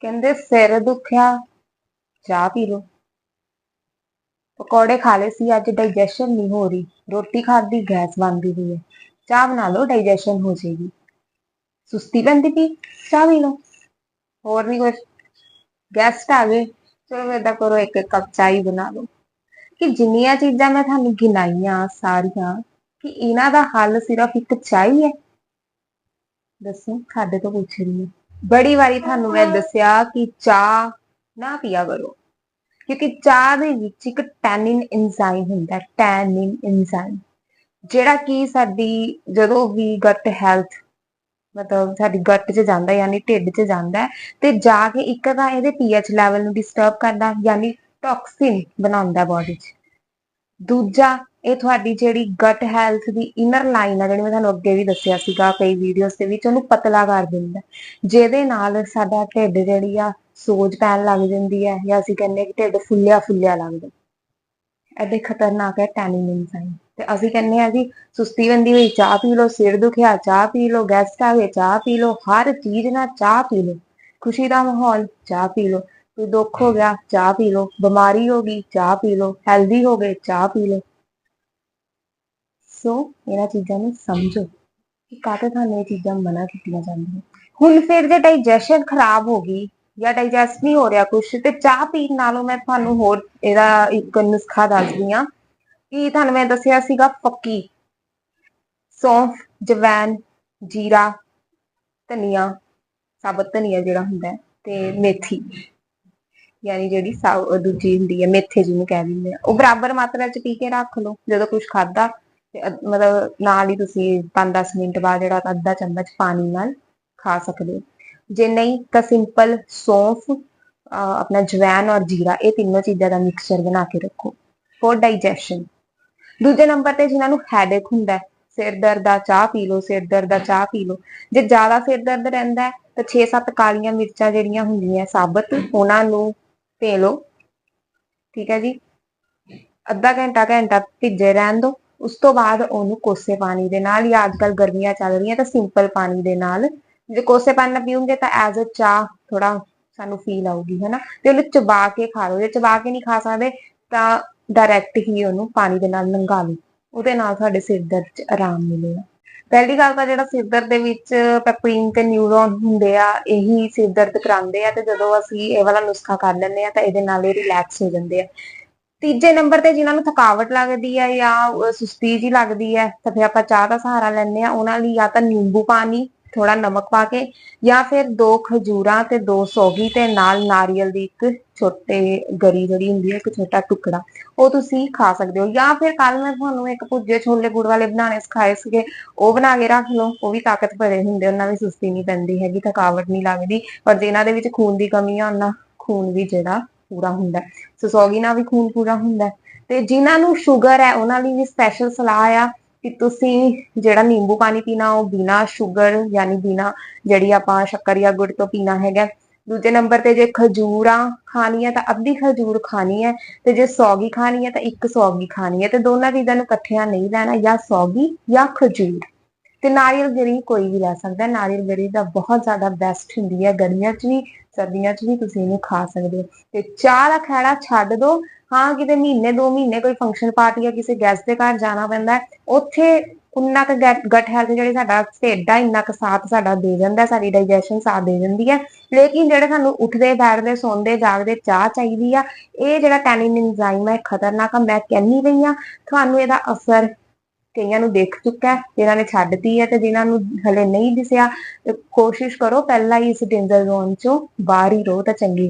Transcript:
ਕਹਿੰਦੇ ਸਿਰ ਦੁਖਿਆ, ਚਾਹ ਪੀ ਲਓ। ਪਕੌੜੇ ਖਾ ਲਏ ਸੀ, ਅੱਜ ਡਾਈਜੈਸ਼ਨ ਨਹੀਂ ਹੋ ਰਹੀ। ਰੋਟੀ ਖਾਦੀ ਗੈਸ ਬਣਦੀ ਹੋਈ ਹੈ। ਚਾਹ ਬਣਾ ਲਓ ਡਾਈਜੈਸ਼ਨ ਹੋ ਜਾਏਗੀ। ਸੁਸਤੀ ਪੈਂਦੀ ਪਈ? ਚਾਹ ਪੀ ਲਓ। ਹੋਰ ਨਹੀਂ ਕੁਝ ਗੈਸਟ ਆ ਗਏ। ਚਲੋ ਏਦਾਂ ਕਰੋ ਇੱਕ ਇੱਕ ਕੱਪ ਚਾਹ ਹੀ ਬਣਾ ਲਓ। ਕਿ ਜਿੰਨੀਆਂ ਚੀਜ਼ਾਂ ਮੈਂ ਤੁਹਾਨੂੰ ਗਿਣਾਈਆਂ ਸਾਰੀਆਂ, ਕਿ ਇਹਨਾਂ ਦਾ ਹੱਲ ਸਿਰਫ ਇੱਕ ਚਾਹ ਹੀ ਹੈ? ਦੱਸੋ, ਸਾਡੇ ਤੋਂ ਪੁੱਛ ਰਹੀ ਹਾਂ। ਬੜੀ ਵਾਰੀ ਤੁਹਾਨੂੰ ਮੈਂ ਦੱਸਿਆ ਕਿ ਚਾਹ ਨਾ ਪੀਆ ਕਰੋ। ਕਿਉਂਕਿ ਚਾਹ ਦੇ ਵਿੱਚ ਇੱਕ ਟੈਨਿਨ ਐਂਜ਼ਾਈਮ ਹੁੰਦਾ ਟੈਨਿਨ ਐਂਜ਼ਾਈਮ ਜਿਹੜਾ ਕਿ ਸਾਡੀ ਜਦੋਂ ਵੀ ਗਟ ਹੈਲਥ ਮਤਲਬ ਸਾਡੀ ਗਟ 'ਚ ਜਾਂਦਾ ਯਾਨੀ ਢਿੱਡ 'ਚ ਜਾਂਦਾ ਤੇ ਜਾ ਕੇ ਇੱਕ ਤਾਂ ਇਹਦੇ ਪੀਐਚ ਲੈਵਲ ਨੂੰ ਡਿਸਟਰਬ ਕਰਦਾ ਯਾਨੀ ਟੌਕਸਿਨ ਬਣਾਉਂਦਾ ਬਾਡੀ 'ਚ। ਦੂਜਾ, ਇਹ ਤੁਹਾਡੀ ਜਿਹੜੀ ਗਟ ਹੈਲਥ ਦੀ ਇਨਰ ਲਾਈਨ ਆ, ਜਿਹੜੀ ਮੈਂ ਤੁਹਾਨੂੰ ਅੱਗੇ ਵੀ ਦੱਸਿਆ ਸੀਗਾ ਕਈ ਵੀਡੀਓਜ਼ ਦੇ ਵਿੱਚ, ਉਹਨੂੰ ਪਤਲਾ ਕਰ ਦਿੰਦਾ। ਜਿਹਦੇ ਨਾਲ ਸਾਡਾ ਢਿੱਡ ਜਿਹੜੀ ਆ, ਸੋਜ ਪੈਣ ਲੱਗ ਜਾਂਦੀ ਹੈ ਜਾਂ ਅਸੀਂ ਕਹਿੰਦੇ ਕਿ ਢਿੱਡ ਫੁੱਲਿਆ ਫੁੱਲਿਆ ਲੱਗਦਾ ਐਡੇ ਖਤਰਨਾਕ ਹੈ ਟੈਨਿਨ ਐਂਜ਼ਾਈਮ ਤੇ ਅਸੀਂ ਕਹਿੰਦੇ ਆ ਜੀ, ਸੁਸਤੀ ਬੰਦੀ ਹੋਈ, ਚਾਹ ਪੀ ਲਓ, ਸਿਰ ਦੁਖਿਆ, ਚਾਹ ਪੀ ਲਓ ਗੈਸਟ ਆਵੇ ਚਾਹ ਪੀ ਲਓ, ਹਰ ਚੀਜ਼ ਨਾਲ ਚਾਹ ਪੀ ਲਓ। ਖੁਸ਼ੀ ਦਾ ਮਾਹੌਲ, ਚਾਹ ਪੀ ਲਓ। ਕੋਈ ਦੁੱਖ ਹੋ ਗਿਆ, ਚਾਹ ਪੀ ਲਓ। ਬਿਮਾਰੀ ਹੋ ਗਈ, ਚਾਹ ਪੀ ਲਓ। ਹੈਲਦੀ ਹੋ ਗਏ, ਚਾਹ ਪੀ ਲਓ। ਸੋ ਇਹਨਾਂ ਚੀਜ਼ਾਂ ਨੂੰ ਸਮਝੋ ਕਿ ਕਾਹਤੇ ਤੁਹਾਨੂੰ ਇਹ ਚੀਜ਼ਾਂ ਮਨਾ ਕੀਤੀਆਂ ਜਾਂਦੀਆਂ। ਹੁਣ ਫਿਰ ਜੇ ਡਾਈਜੈਸ਼ਨ ਖਰਾਬ ਹੋ ਗਈ ਜਾਂ ਡਾਈਜੈਸਟ ਨਹੀਂ ਹੋ ਰਿਹਾ ਕੁਝ ਤੇ ਚਾਹ ਪੀਣ ਨਾਲੋਂ ਮੈਂ ਤੁਹਾਨੂੰ ਹੋਰ ਇਹਦਾ ਇੱਕ ਨੁਸਖਾ ਦੱਸਦੀ ਆ ਕਿ ਤੁਹਾਨੂੰ ਮੈਂ ਦੱਸਿਆ ਸੀਗਾ ਫੱਕੀ ਸੌਂਫ ਜਵੈਨ ਜੀਰਾ, ਧਨੀਆ, ਸਾਬਤ ਧਨੀਆ ਜਿਹੜਾ ਹੁੰਦਾ ਤੇ ਮੇਥੀ। ਯਾਨੀ ਜਿਹੜੀ ਸਾਉ ਦੂਜੀ ਹੁੰਦੀ ਹੈ ਮੇਥੇ ਜਿਹਨੂੰ ਕਹਿ ਦਿੰਦੇ ਆ। ਉਹ ਬਰਾਬਰ ਮਾਤਰਾ ਚ ਪੀ ਕੇ ਰੱਖ ਲਓ ਜਦੋਂ ਕੁਝ ਖਾਦਾ ਤੇ ਅ- ਮਤਲਬ ਨਾਲ ਹੀ ਤੁਸੀਂ 5-10 ਮਿੰਟ ਬਾਅਦ ਜਿਹੜਾ ਅੱਧਾ ਚਮਚ ਪਾਣੀ ਨਾਲ ਖਾ ਸਕਦੇ ਹੋ। ਜੇ ਨਹੀਂ ਤਾਂ ਸਿੰਪਲ ਸੌਂਫ ਅਹ ਆਪਣਾ ਜਵੈਨ ਔਰ ਜੀਰਾ ਇਹ ਤਿੰਨੋਂ ਚੀਜ਼ਾਂ ਦਾ ਮਿਕਸਚਰ ਬਣਾ ਕੇ ਰੱਖੋ। ਫॉर ਡਾਈਜੈਸ਼ਨ ਦੂਜੇ ਨੰਬਰ ਤੇ ਜਿਨ੍ਹਾਂ ਨੂੰ ਹੈਡੇਕ ਹੁੰਦਾ ਹੈ, ਸਿਰ ਦਰਦ ਦਾ ਚਾਹ ਪੀ ਲਓ ਸਿਰ ਦਰਦ ਦਾ ਚਾਹ ਪੀ ਲਓ। ਜੇ ਜ਼ਿਆਦਾ ਸਿਰ ਦਰਦ ਰਹਿੰਦਾ ਹੈ, ਤਾਂ 6-7 ਕਾਲੀਆਂ ਮਿਰਚਾਂ ਜਿਹੜੀਆਂ ਹੁੰਦੀਆਂ ਸਾਬਤ ਉਹਨਾਂ ਨੂੰ ਪੀ ਲਓ। ਠੀਕ ਹੈ ਜੀ। ਅੱਧਾ ਘੰਟਾ ਘੰਟਾ ਭਿੱਜੇ ਰਹਿਣ ਦਿਓ ਉਸ ਤੋਂ ਬਾਅਦ ਉਹਨੂੰ ਕੋਸੇ ਪਾਣੀ ਦੇ ਨਾਲ, ਜਾਂ ਅੱਜਕੱਲ ਗਰਮੀਆਂ ਚੱਲ ਰਹੀਆਂ ਤਾਂ ਸਿੰਪਲ ਪਾਣੀ ਦੇ ਨਾਲ। ਜੇ ਕੋਸੇ ਪਾਣੀ ਨਾਲ ਪੀਓਗੇ ਤਾਂ ਐਜ਼ ਅ ਚਾਹ ਥੋੜਾ ਸਾਨੂੰ ਫੀਲ ਆਊਗੀ, ਹਨਾ? ਤੇ ਉਹਨੂੰ ਚਬਾ ਕੇ ਖਾ ਲਓ। ਜੇ ਚਬਾ ਕੇ ਨਹੀਂ ਖਾ ਸਕਦੇ ਤਾਂ ਡਾਇਰੈਕਟ ਹੀ ਉਹਨੂੰ ਪਾਣੀ ਦੇ ਨਾਲ ਲੰਘਾ ਲਓ। ਉਹਦੇ ਨਾਲ ਤੁਹਾਡੇ ਸਿਰ ਦਰਦ 'ਚ ਆਰਾਮ ਮਿਲੇਗਾ। ਪਹਿਲੀ ਗੱਲ ਤਾਂ ਜਿਹੜਾ ਸਿਰ ਦਰਦ ਦੇ ਵਿੱਚ ਪੈਪਰੀਨ ਤੇ ਨਿਊਰੋਨ ਹੁੰਦੇ ਆ, ਇਹੀ ਸਿਰ ਦਰਦ ਕਰਾਉਂਦੇ ਆ ਤੇ ਜਦੋਂ ਅਸੀਂ ਇਹ ਵਾਲਾ ਨੁਸਖਾ ਕਰ ਲੈਂਦੇ ਆ ਤਾਂ ਇਹਦੇ ਨਾਲ ਇਹ ਰਿਲੈਕਸ ਹੋ ਜਾਂਦੇ ਆ। ਤੀਜੇ ਨੰਬਰ ਤੇ ਜਿਨ੍ਹਾਂ ਨੂੰ ਥਕਾਵਟ ਲੱਗਦੀ ਹੈ ਜਾਂ ਸੁਸਤੀ ਜੀ ਲੱਗਦੀ ਹੈ ਤਾਂ ਫਿਰ ਆਪਾਂ ਚਾਹ ਦਾ ਸਹਾਰਾ ਲੈਂਦੇ ਆ, ਉਹਨਾਂ ਲਈ ਜਾਂ ਤਾਂ ਨਿੰਬੂ ਪਾਣੀ ਥੋੜਾ ਨਮਕ ਪਾ ਕੇ ਜਾਂ ਫਿਰ ਦੋ ਖਜੂਰਾਂ ਤੇ ਦੋ ਸੌਗੀ ਤੇ ਨਾਲ ਨਾਰੀਅਲ ਦੀ ਇੱਕ ਛੋਟੇ ਗਰੀ ਜਿਹੜੀ ਹੁੰਦੀ ਹੈ, ਇੱਕ ਛੋਟਾ ਟੁਕੜਾ, ਉਹ ਤੁਸੀਂ ਖਾ ਸਕਦੇ ਹੋ। ਜਾਂ ਫਿਰ ਕੱਲ ਮੈਂ ਤੁਹਾਨੂੰ ਇੱਕ ਭੁੱਜੇ ਛੋਲੇ ਗੁੜ ਵਾਲੇ ਬਣਾਉਣੇ ਸਿਖਾਏ ਸੀਗੇ, ਉਹ ਬਣਾ ਕੇ ਰੱਖ ਲਓ। ਉਹ ਵੀ ਤਾਕਤ ਭਰੇ ਹੁੰਦੇ ਉਹਨਾਂ ਵਿੱਚ ਸੁਸਤੀ ਨਹੀਂ ਪੈਂਦੀ ਹੈਗੀ, ਥਕਾਵਟ ਨਹੀਂ ਲੱਗਦੀ। ਪਰ ਜਿਨ੍ਹਾਂ ਦੇ ਵਿੱਚ ਖੂਨ ਦੀ ਕਮੀ ਆ, ਉਹਨਾਂ ਖੂਨ ਵੀ ਜਿਹੜਾ ਪੂਰਾ ਹੁੰਦਾ ਸੋ ਸੌਗੀ ਨਾਲ ਵੀ ਖੂਨ ਪੂਰਾ ਹੁੰਦਾ ਤੇ ਜਿਨ੍ਹਾਂ ਨੂੰ ਸ਼ੂਗਰ ਹੈ, ਉਹਨਾਂ ਲਈ ਵੀ ਸਪੈਸ਼ਲ ਸਲਾਹ ਆ। ਕਿ ਤੁਸੀਂ ਜਿਹੜਾ ਨਿੰਬੂ ਪਾਣੀ ਪੀਣਾ, ਉਹ ਬਿਨਾ ਸ਼ੂਗਰ ਯਾਨੀ ਬਿਨਾ ਜਿਹੜੀ ਆਪਾਂ ਸ਼ੱਕਰ ਜਾਂ ਗੁੜ ਤੋਂ ਪੀਣਾ ਹੈਗਾ। ਦੂਜੇ ਨੰਬਰ ਤੇ ਜੇ ਖਜੂਰਾਂ ਖਾਣੀਆਂ ਤਾਂ ਅੱਧੀ ਖਜੂਰ ਖਾਣੀ ਹੈ ਤੇ ਜੇ ਸੌਗੀ ਖਾਣੀ ਹੈ ਤਾਂ ਇੱਕ ਸੌਗੀ ਖਾਣੀ ਹੈ ਤੇ ਦੋਨਾਂ ਚੀਜ਼ਾਂ ਨੂੰ ਇਕੱਠਿਆਂ ਨਹੀਂ ਲੈਣਾ, ਜਾਂ ਸੌਗੀ ਜਾਂ ਖਜੂਰ। ਤੇ ਨਾਰੀਅਲ ਗਰੀ ਕੋਈ ਵੀ ਲੈ ਸਕਦਾ ਨਾਰੀਅਲ ਗਰੀ ਦਾ ਬਹੁਤ ਜ਼ਿਆਦਾ ਬੈਸਟ ਹੁੰਦੀ ਹੈ ਗਰਮੀਆਂ 'ਚ ਵੀ। ਸਰਦੀਆਂ 'ਚ ਵੀ ਤੁਸੀਂ ਇਹਨੂੰ ਖਾ ਸਕਦੇ ਹੋ। ਤੇ ਚਾਹ ਦਾ ਖਹਿੜਾ ਛੱਡ ਦਿਓ ਹਾਂ, ਕਿਤੇ ਮਹੀਨੇ, ਦੋ ਮਹੀਨੇ ਕੋਈ ਫੰਕਸ਼ਨ ਪਾਰਟੀ ਜਾਂ ਕਿਸੇ ਗੈਸਟ ਦੇ ਘਰ ਜਾਣਾ ਪੈਂਦਾ ਉੱਥੇ ਉਨਾ ਕੁ ਗਟ ਹੈਲਥ ਜਿਹੜੀ ਸਾਡਾ ਢਿੱਡ ਆ, ਇੰਨਾ ਕੁ ਸਾਥ ਸਾਡਾ ਦੇ ਜਾਂਦਾ ਸਾਡੀ ਡਾਈਜੈਸ਼ਨ ਸਾਥ ਦੇ ਦਿੰਦੀ ਹੈ। ਲੇਕਿਨ ਜਿਹੜੇ ਸਾਨੂੰ ਉੱਠਦੇ, ਬੈਠਦੇ, ਸੌਂਦੇ, ਜਾਗਦੇ ਚਾਹ ਚਾਹੀਦੀ ਆ, ਇਹ ਜਿਹੜਾ ਟੈਨਿਨ ਐਂਜ਼ਾਈਮ ਹੈ ਖਤਰਨਾਕ ਆ। ਮੈਂ ਕਹਿੰਨੀ ਪਈ ਆ ਤੁਹਾਨੂੰ ਇਹਦਾ ਅਸਰ ਕਈਆਂ ਨੂੰ ਦੇਖ ਚੁੱਕਾ ਹੈ, ਜਿਨ੍ਹਾਂ ਨੇ ਛੱਡਤੀ ਹੈ ਤੇ ਜਿਨ੍ਹਾਂ ਨੂੰ ਹਲੇ ਨਹੀਂ ਦਿਸਿਆ, ਤੇ ਕੋਸ਼ਿਸ਼ ਕਰੋ ਪਹਿਲਾਂ ਹੀ ਇਸ ਡੇਂਜਰ ਜ਼ੋਨ ਚੋਂ ਬਾਹਰ ਹੀ ਰਹੋ ਤਾਂ ਚੰਗੀ